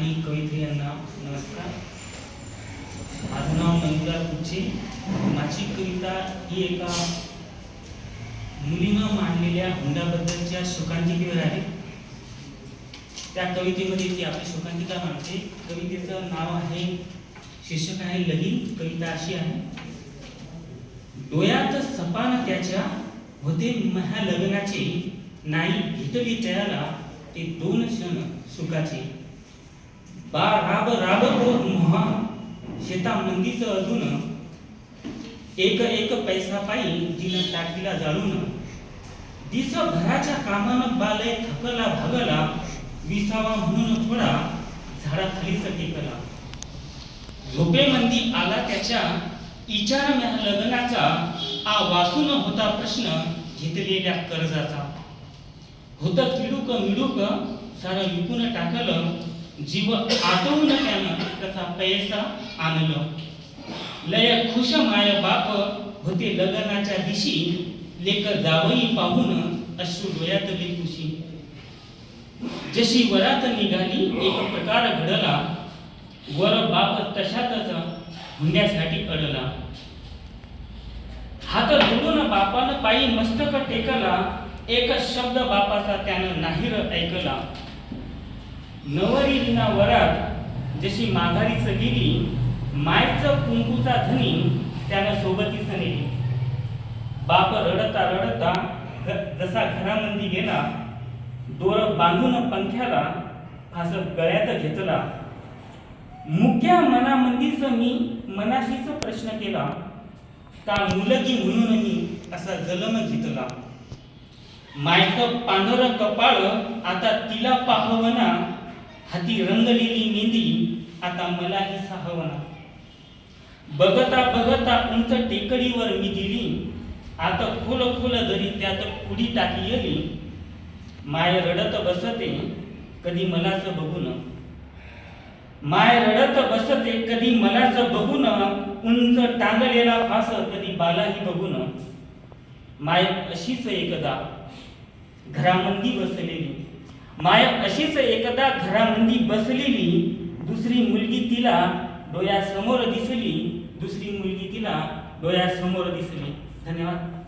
आणि कवित्री यांना नमस्कार. माझं नाव मंजुळा कुचे. माझी कविता ही एका मुलीनं मांडलेल्या हुंडाबद्दलच्या शोकांतिकेवर आहे. त्या कवितेमध्ये ती आपली शोकांतिका मांडते. कवितेचं नाव आहे शीर्षक आहे लगीन कविता अशी आहे. डोळ्यात सपान त्याच्या होते महा लग्नाचे. नाही भेटली त्याला ते दोन क्षण सुखाचे. बा राब राब हो तो मोहा शेता मंदीच अजून एक एक पैसा पायी तिनं टाकीला जाळून. दिस भराच्या कामानं बालय थकला भागला विसावा म्हणून थोडा झाडाखालीच झोपे झोपेमंदी आला त्याच्या इचार म्या लग्नाचा आ वासून होता प्रश्न घेतलेल्या कर्जाचा. होत किडूक मिडूक सारं विकून टाकलं जीव आटवून त्यानं कसा पैसा आणलं? लय खुश माय बाप होते लग्नाच्या दिशी लेख जावई पाहून अश्रू डोळ्यात खुशी जशी वरात निघाली एक प्रकार घडला. वर बाप तशातच हुंड्यासाठी अडला. हात जोडून बापानं पायी मस्तक टेकला. एक शब्द बापाचा त्यानं नाहीर ऐकला. नवरीना वरात जशी माघारीच गेली मायचं कुंकूचा धनी त्यानं सोबतीच नेली. बाप रडता रडता जसा घरामंदी गेला दोर बांधून पंख्याला फास गळ्यात घेतला. मुक्या मनामंदीच मी मनाशीच प्रश्न केला का मुलगी म्हणूनही असा जलम घेतला? मायचं पांढर कपाळ आता तिला पाहवना हाती रंगलेली मेंदी आता मलाही साहवना बघता बघता उंच टेकडीवर मी दिली. आता खोल खोल दरी त्यात पुढी टाकी येली माय रडत बसते कधी मलाच बघून. माय रडत बसते कधी मलाच बघून. उंच टांगलेला फास कधी बालाही बघून. माय अशीच एकदा घरामंदी बसलेली. माया अशीच एकदा घरामंदी बसलेली दुसरी मुलगी तिला डोळ्यासमोर दिसली दुसरी मुलगी तिला डोळ्यासमोर दिसली. धन्यवाद.